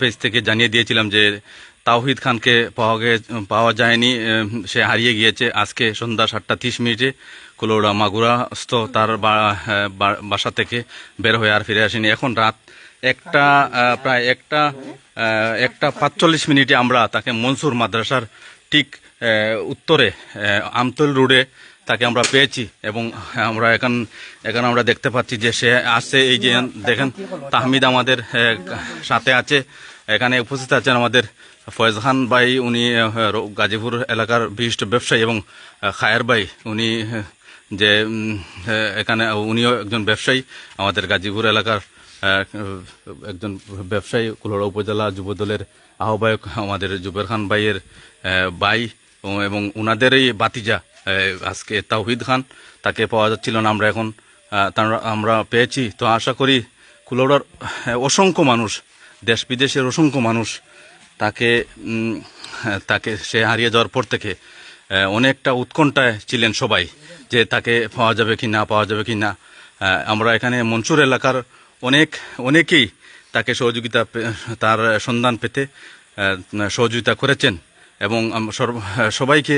Page থেকে জানিয়ে দিয়েছিলাম যে তাওহিদ খানকে পাওয়া পাওয়া যায়নি সে হারিয়ে গিয়েছে। আজকে সন্ধ্যা সাতটা তিরিশ মিনিটে কুলোড়া মাগুরাস্থ তার বাসা থেকে বের হয়ে আর ফিরে আসেনি। এখন রাত একটা প্রায় একটা একটা পাঁচচল্লিশ মিনিটে আমরা তাকে মনসুর মাদ্রাসার ঠিক উত্তরে আমতল রোডে তাকে আমরা পেয়েছি এবং আমরা এখন এখন আমরা দেখতে পাচ্ছি যে সে আসছে। এই যে দেখেন, তাহমিদ আমাদের সাথে আছে। এখানে উপস্থিত আছেন আমাদের ফয়েজ খান ভাই, উনি গাজীপুর এলাকার বিশিষ্ট ব্যবসায়ী এবং খায়ের ভাই। উনি যে এখানে, উনিও একজন ব্যবসায়ী। আমাদের গাজীপুর এলাকার একজন ব্যবসায়ী, কুলড়া উপজেলা যুবদলের আহ্বায়ক আমাদের জুবের খান ভাইয়ের ভাই এবং উনাদেরই বাতিজা আজকে তাওহিদ খান, তাকে পাওয়া যাচ্ছিল না, আমরা এখন আমরা পেয়েছি। তো আশা করি কুলোড়ার অসংখ্য মানুষ, দেশ বিদেশের অসংখ্য মানুষ, তাকে তাকে সে হারিয়ে যাওয়ার পর থেকে অনেকটা উৎকণ্ঠায় ছিলেন সবাই, যে তাকে পাওয়া যাবে কি না, পাওয়া যাবে কি না। আমরা এখানে মনসুর এলাকার অনেক, অনেকেই তাকে সহযোগিতা তার সন্ধান পেতে সহযোগিতা করেছেন। এবং সবাইকে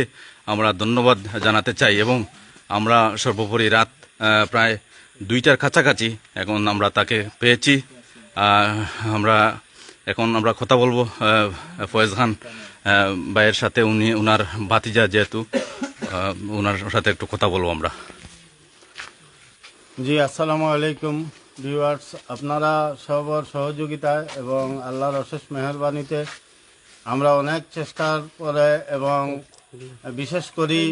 আমরা ধন্যবাদ জানাতে চাই এবং আমরা সর্বোপরি রাত প্রায় দুইটার কাছাকাছি এখন আমরা তাকে পেয়েছি। আমরা এখন আমরা কথা বলব ফয়েজ খান ভাইয়ের সাথে, উনি উনার ভাতিজা যেহেতু ওনার সাথে একটু কথা বলব আমরা। জি, আসসালামু আলাইকুম, ভিউয়ার্স। আপনারা সবার সহযোগিতায় এবং আল্লাহর অশেষ মেহরবানিতে আমরা অনেক চেষ্টার পরে এবং বিশেষ করি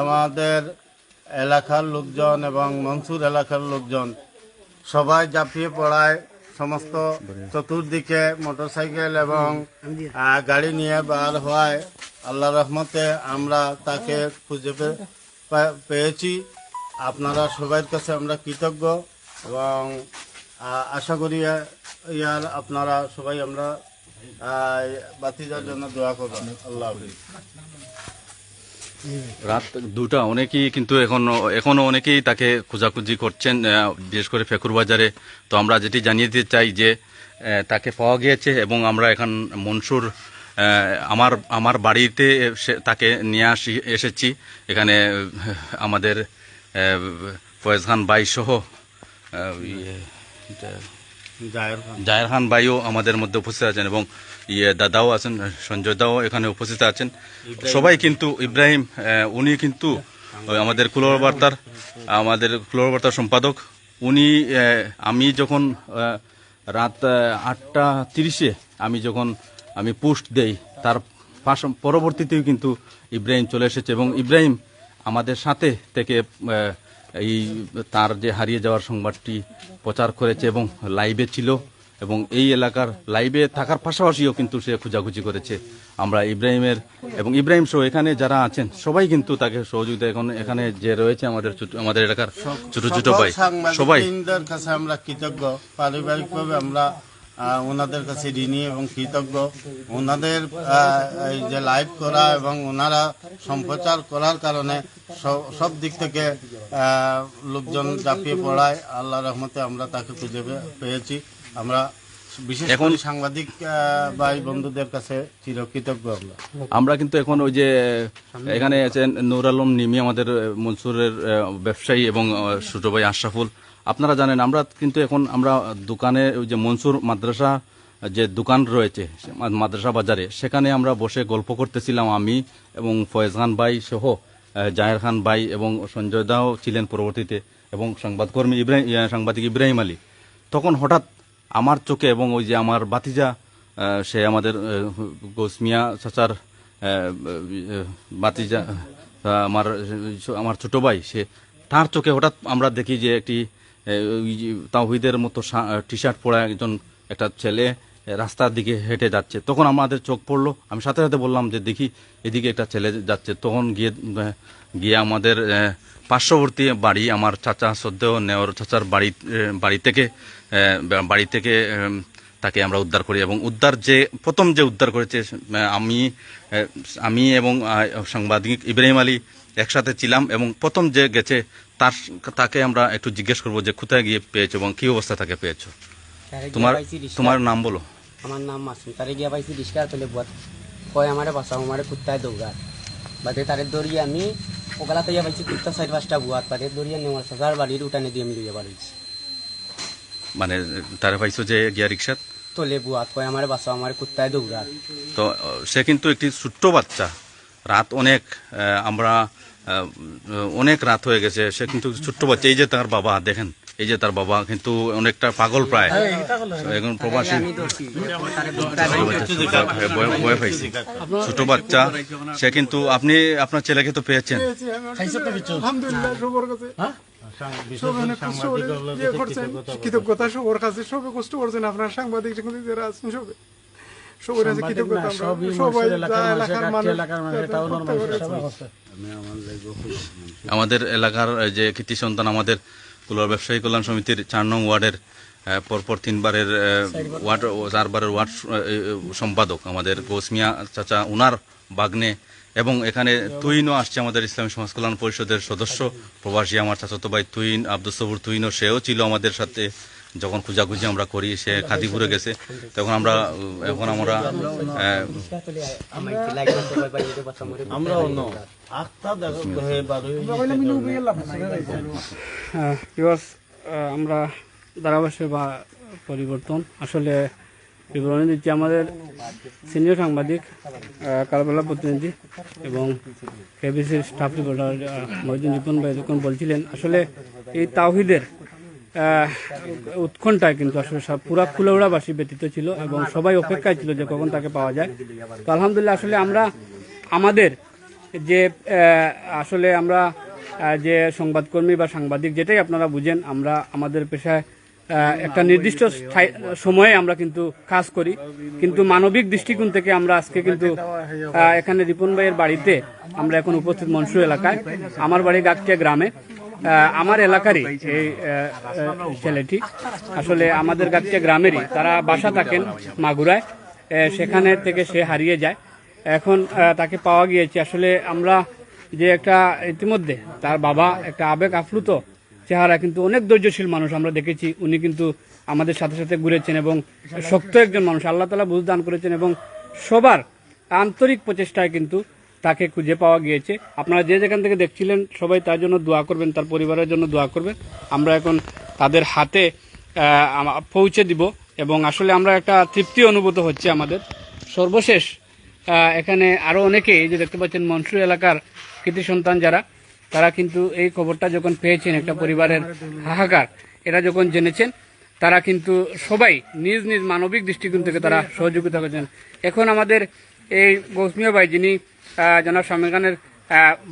আমাদের এলাকার লোকজন এবং মনসুর এলাকার লোকজন। সবাই জাপিয়ে পড়ায় সমস্ত চতুর্দিকে মোটরসাইকেল এবং গাড়ি নিয়ে বার হওয়ায় আল্লাহ রহমতে আমরা তাকে খুঁজে পেয়েছি। আপনারা সবার কাছে আমরা কৃতজ্ঞ এবং আশা করি ইয়ার আপনারা সবাই আমরা জন্য রাত দুটা অনেকেই কিন্তু এখনও এখনও অনেকেই তাকে খোঁজাখুঁজি করছেন বিশেষ করে ফেকুর বাজারে। তো আমরা যেটি জানিয়ে দিতে চাই যে তাকে পাওয়া গিয়েছে এবং আমরা এখন মনসুর আমার আমার বাড়িতে তাকে নিয়ে আসি এসেছি। এখানে আমাদের ফয়েজ খান বাই সহ ইয়ে, জাহের খান। ভাইও আমাদের মধ্যে উপস্থিত আছেন এবং ইয়ে দাদাও আছেন সঞ্জয় দাও এখানে উপস্থিত আছেন। সবাই কিন্তু ইব্রাহিম উনি কিন্তু আমাদের কুলোর বার্তার আমাদের কুলোর বার্তার সম্পাদক। উনি আমি যখন রাত আটটা তিরিশে আমি যখন আমি পোস্ট দেই তার পাশ পরবর্তীতেও কিন্তু ইব্রাহিম চলে এসেছে এবং ইব্রাহিম আমাদের সাথে থেকে এই তার যে হারিয়ে যাওয়ার সংবাদটি প্রচার করেছে এবং লাইভে ছিল এবং এই এলাকার লাইভে থাকার পাশাপাশিও কিন্তু সে খোঁজাখুঁজি করেছে। আমরা ইব্রাহিমের এবং ইব্রাহিম সহ এখানে যারা আছেন সবাই কিন্তু তাকে সহযোগিতা এখন এখানে যে রয়েছে আমাদের আমাদের এলাকার ছোট ছোট ভাই। সবাই। কাছে আমরা কৃতজ্ঞ। পারিবারিকভাবে আমরা ওনাদের কাছে ঋণী এবং কৃতজ্ঞ। ওনাদের এই যে লাইভ করা এবং ওনারা সম্প্রচার করার কারণে সব- দিক থেকে লোকজন ঝাঁপিয়ে পড়ায়। আল্লাহ রহমতে আমরা তাকে খুঁজে পেয়েছি। আমরা বিশেষ এখন- সাংবাদিক ভাই বন্ধুদের কাছে চিরকৃতজ্ঞ আমরা। আমরা কিন্তু এখন ওই যে এখানে আছেন নূর আলম নিমি আমাদের মনসুরের ব্যবসায়ী এবং ছোট ভাই আশরাফুল। আপনারা জানেন, আমরা কিন্তু এখন আমরা দোকানে ওই যে মনসুর মাদ্রাসা, যে দোকান রয়েছে, মাদ্রাসা বাজারে, সেখানে আমরা বসে গল্প করতেছিলাম আমি এবং ফয়েজ খান ভাই সহ জাহের খান ভাই এবং সঞ্জয় দাও ছিলেন পরবর্তীতে এবং সংবাদকর্মী ইব্রাহিম সাংবাদিক ইব্রাহিম আলী। তখন হঠাৎ আমার চোখে এবং ওই যে আমার বাতিজা সে আমাদের গোসমিয়া চাচার বাতিজা আমার আমার ছোট ভাই, সে, তার চোখে হঠাৎ আমরা দেখি যে একটি তাওহিদের মতো টি শার্ট পরা একজন একটা ছেলে রাস্তার দিকে হেঁটে যাচ্ছে। তখন আমাদের চোখ পড়ল। আমি সাথে সাথে বললাম যে, দেখি, এদিকে একটা ছেলে যাচ্ছে। তখন গিয়ে গিয়ে আমাদের পার্শ্ববর্তী বাড়ি, আমার চাচা সদ্যেও নেওয়ার চাচার বাড়ি বাড়ি থেকে বাড়ি থেকে তাকে আমরা উদ্ধার করি এবং উদ্ধার যে, প্রথম যে উদ্ধার করেছে আমি আমি এবং সাংবাদিক ইব্রাহিম আলী একসাথে ছিলাম এবং প্রথম যে গেছে তার তাকে আমরা একটু জিজ্ঞেস করব যে কোথায় গিয়ে পেয়েছ এবং কি অবস্থা তাকে পেয়েছ? তোমার তোমার নাম বলো। আমার নাম মাসুম। তারে গিয়া পাইছি ডিসকার পেলে বুয়াত কয় আমারে বাসা আমারে কুত্তায় দৌড়ার বাদে তারে দৌড়িয়ে আমি ওকালা তৈয়া পাইছি কুত্তা চার পাঁচটা বুয়াত বাদে দৌড়িয়ে নেওয়ার সাজার বাড়ির উঠানে দিয়ে আমি লইয়া বাড়িছি মানে তারা পাইছো যে গিয়া রিক্সাত? তোলে বুয়াত কয় আমারে বাসা আমারে কুত্তায় দৌড়ার তো সে কিন্তু একটি ছোট্ট বাচ্চা। রাত অনেক আমরা অনেক রাত হয়ে গেছে সে কিন্তু ছোট্ট বাচ্চা এই যে তার বাবা দেখেন এই যে তার বাবা কিন্তু অনেকটা পাগল প্রায়। এখন প্রবাসী আমি দৌড়ছি ভয়- ভয় পাইছি। ছোট বাচ্চা সে কিন্তু আপনি আপনার ছেলেকে তো পেয়েছেন। করে ইয়ে কৃতজ্ঞতা সবার কাছে সবে কষ্ট করছেন। আপনার সাংবাদিক যারা আছেন সবে সবার কাছে কৃতজ্ঞতা সবাই এলাকার মানুষ। আমাদের এলাকার যে কৃতি সন্তান আমাদের কুলার ব্যবসায়ী কল্যাণ সমিতির চার নং ওয়ার্ডের পরপর তিনবারের ওয়ার্ড চারবারের ওয়ার্ড সম্পাদক আমাদের গোসমিয়া চাচা, উনার বাগনে এবং এখানে তুইনও আসছে আমাদের ইসলামী সমাজ কল্যাণ পরিষদের সদস্য। প্রবাসী আমার চাচাতো ভাই তুইন আব্দুল সবুর তুইনও সেও ছিল আমাদের সাথে। যখন খুঁজাখুঁজি আমরা করি সে খাদিপুরে গেছে তখন আমরা এখন আমরা আমার কি লাগে না সবাই বাড়িতে বাঁচাও আমারে আমরা অন্য আস্থা দেখো হে বারোই বিকজ আমরা ধারাভাষ্য বা পরিবর্তন। আসলে বিবরণী দিচ্ছি আমাদের সিনিয়র সাংবাদিক কালবেলা প্রতিনিধি এবং কেবিসির স্টাফ রিপোর্টার মহিদিন রিপন ভাই যখন বলছিলেন আসলে এই তাওহিদের উৎকণ্ঠায় কিন্তু আসলে সব পুরা কুলৌড়াবাসী ব্যতীত ছিল এবং সবাই অপেক্ষায় ছিল যে কখন তাকে পাওয়া যায়। তো আলহামদুলিল্লাহ আসলে আমরা, আমাদের যে আসলে আমরা যে সংবাদকর্মী বা সাংবাদিক যেটাই আপনারা বুঝেন, আমরা আমাদের পেশায় একটা নির্দিষ্ট সময়ে আমরা কিন্তু কাজ করি। কিন্তু মানবিক দৃষ্টিকোণ থেকে আমরা আজকে কিন্তু এখানে রিপন ভাইয়ের বাড়িতে আমরা এখন উপস্থিত মনসুর এলাকায়। আমার বাড়ি গাকটিয়া গ্রামে। আমার এলাকারই এই ছেলেটি। আসলে আমাদের কাছে গ্রামেরই। তারা বাসা থাকেন মাগুরায়। সেখানে থেকে সে হারিয়ে যায়। এখন তাকে পাওয়া গিয়েছে। আসলে আমরা যে একটা ইতিমধ্যে তার বাবা একটা আবেগ আপ্লুত চেহারা, কিন্তু অনেক ধৈর্যশীল মানুষ আমরা দেখেছি। উনি কিন্তু আমাদের সাথে সাথে ঘুরেছেন এবং শক্ত একজন মানুষ। আল্লাহ তালা বুঝ দান করেছেন এবং সবার আন্তরিক প্রচেষ্টায় কিন্তু তাকে খুঁজে পাওয়া গিয়েছে। আপনারা যে যেখান থেকে দেখছিলেন সবাই তার জন্য দোয়া করবেন, তার পরিবারের জন্য দোয়া করবেন। আমরা এখন তাদের হাতে পৌঁছে দিব এবং আসলে আমরা একটা তৃপ্তি অনুভূত হচ্ছে আমাদের। সর্বশেষ এখানে আরও অনেকে এই যে দেখতে পাচ্ছেন মনসুর এলাকার কৃতি সন্তান যারা, তারা কিন্তু এই খবরটা যখন পেয়েছেন একটা পরিবারের হাহাকার, এটা যখন জেনেছেন, তারা কিন্তু সবাই নিজ নিজ মানবিক দৃষ্টিকোণ থেকে তারা সহযোগিতা করেছেন। এখন আমাদের এই গৌসমিয়া ভাই যিনি জনাব শামীম খানের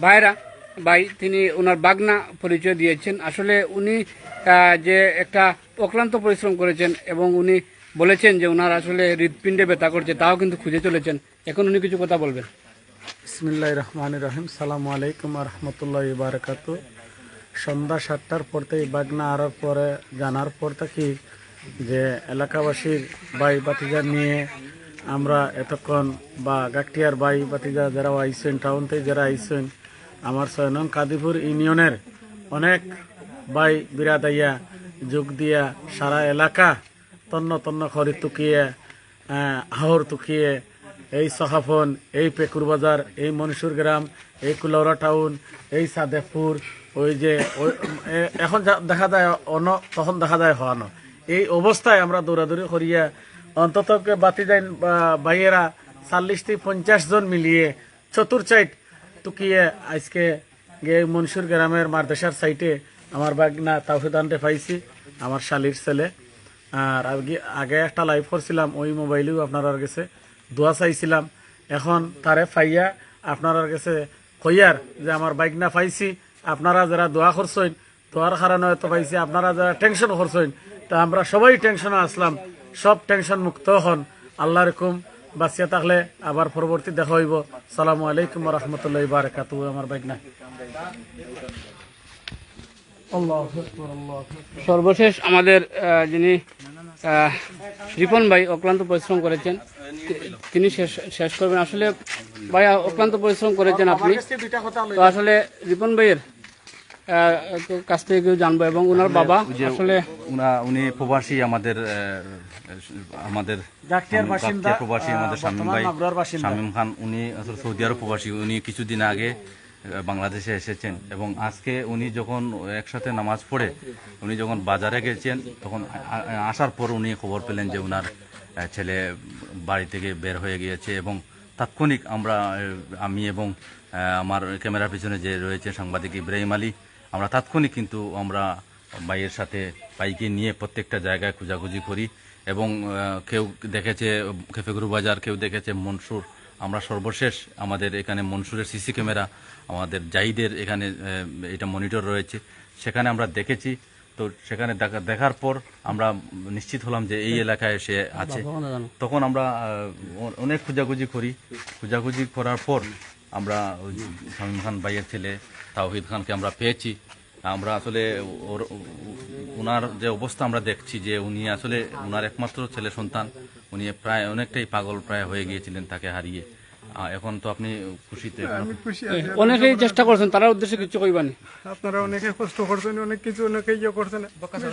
ভাইরা, ভাই, তিনি ওনার বাগনা পরিচয় দিয়েছেন। আসলে উনি যে একটা অক্লান্ত পরিশ্রম করেছেন এবং উনি বলেছেন যে ওনার আসলে হৃদপিণ্ডে ব্যথা করছে, তাও কিন্তু খুঁজে চলেছেন। এখন উনি কিছু কথা বলবেন। বিসমিল্লাহ রহমান রহিম। সালাম আলাইকুম রহমতুল্লাহ বারকাত সন্ধ্যা সাতটার পর থেকে বাগনা আরার পরে জানার পর থেকে যে এলাকাবাসীর বাই বাতিজা নিয়ে আমরা এতক্ষণ বা গাকটিয়ার বাই বাতিজা যারা আইসেন টাউন থেকে যারা আইসেন আমার ছয় নং কাদিপুর ইউনিয়নের অনেক বাই বিরাদাইয়া যোগ দিয়া সারা এলাকা তন্ন তন্ন খরি তুকিয়ে হাওর তুকিয়ে এই সহাফন, এই পেকুর বাজার, এই মনসুর গ্রাম, এই কুলৌরা টাউন এই সাদেপুর ওই যে এখন দেখা যায় অন, তখন দেখা যায় হওয়ানো। এই অবস্থায় আমরা দৌড়াদৌড়ি করিয়া অন্তত বাতি যাই ভাইয়েরা চল্লিশ থেকে পঞ্চাশ জন মিলিয়ে চতুর সাইড টুকিয়ে আজকে গে মনসুর গ্রামের মারদেশার সাইটে আমার বাগনা তাওহিদানটে পাইছি, আমার শালির ছেলে। আর আগে আগে একটা লাইভ করছিলাম, ওই মোবাইলেও আপনার কাছে দোয়া চাইছিলাম। এখন তারে ফাইয়া আপনার কাছে কইয়ার যে আমার বাইক না পাইছি, আপনারা যারা দোয়া করছেন, দোয়ার কারণে হয়তো পাইছি, আপনারা যারা টেনশন করছেন, তা আমরা সবাই টেনশনে আসলাম। সব টেনশন মুক্ত হন। আল্লাহ রকম বাঁচিয়া থাকলে আবার পরবর্তী দেখা হইব। সালামু আলাইকুম রহমতুল্লাহ বারকাতু আমার বাইক না সর্বশেষ আমাদের যিনি আহ, রিপন ভাই অক্লান্ত পরিশ্রম করেছেন তিনি শেষ শেষ করবেন। আসলে ভাই অক্লান্ত পরিশ্রম করেছেন আপনি। তো আসলে রিপন ভাইয়ের কাছ থেকে জানব এবং ওনার বাবা যে আসলে উনি প্রবাসী আমাদের আমাদের গাকটিয়ার প্রবাসী আমাদের শামীম ভাই শামীম খান উনি সৌদি আরব প্রবাসী উনি কিছুদিন আগে বাংলাদেশে এসেছেন। এবং আজকে উনি যখন একসাথে নামাজ পড়ে উনি যখন বাজারে গেছেন তখন আসার পর উনি খবর পেলেন যে উনার ছেলে বাড়ি থেকে বের হয়ে গিয়েছে এবং তাৎক্ষণিক আমরা আমি এবং আমার ক্যামেরার পিছনে যে রয়েছে সাংবাদিক ইব্রাহিম আলী আমরা তাৎক্ষণিক কিন্তু আমরা ভাইয়ের সাথে বাইকে নিয়ে প্রত্যেকটা জায়গায় খোঁজাখুঁজি করি এবং কেউ দেখেছে খেফেগুরু বাজার কেউ দেখেছে মনসুর আমরা সর্বশেষ আমাদের এখানে মনসুরের সিসি ক্যামেরা আমাদের জাহিদের এখানে এটা মনিটর রয়েছে। সেখানে আমরা দেখেছি। তো সেখানে দেখা- দেখার পর আমরা নিশ্চিত হলাম যে এই এলাকায় সে আছে। তখন আমরা অনেক খোঁজাখুঁজি করি। খোঁজাখুঁজি করার পর আমরা ওই শামীম খান ভাইয়ের ছেলে তাওহিদ খানকে আমরা পেয়েছি। আমরা আসলে ওর ওনার যে অবস্থা আমরা দেখছি যে উনি আসলে ওনার একমাত্র ছেলে সন্তান। উনি প্রায় অনেকটাই পাগল প্রায় হয়ে গিয়েছিলেন তাকে হারিয়ে। এখন তো আপনি খুশিতে আমি খুশি আছি। অনেকেই চেষ্টা করছেন তার উদ্দেশ্যে কিছু কইবানি। আপনারা অনেকে কষ্ট করছেন অনেক কিছু অনেকে ইয়ে করছেন।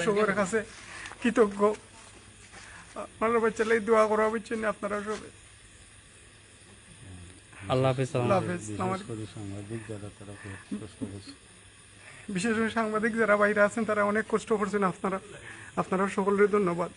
সবার কাছে কৃতজ্ঞ। আপনারা বাচ্চালাই দোয়া করা বুঝছেন আপনারা সবাই। আল্লাহ হাফিজ আল্লাহ হাফেজ আমার বিশেষ করে সাংবাদিক যারা বাইরে আছেন তারা অনেক কষ্ট করছেন। আপনারা আপনারা সকলের ধন্যবাদ।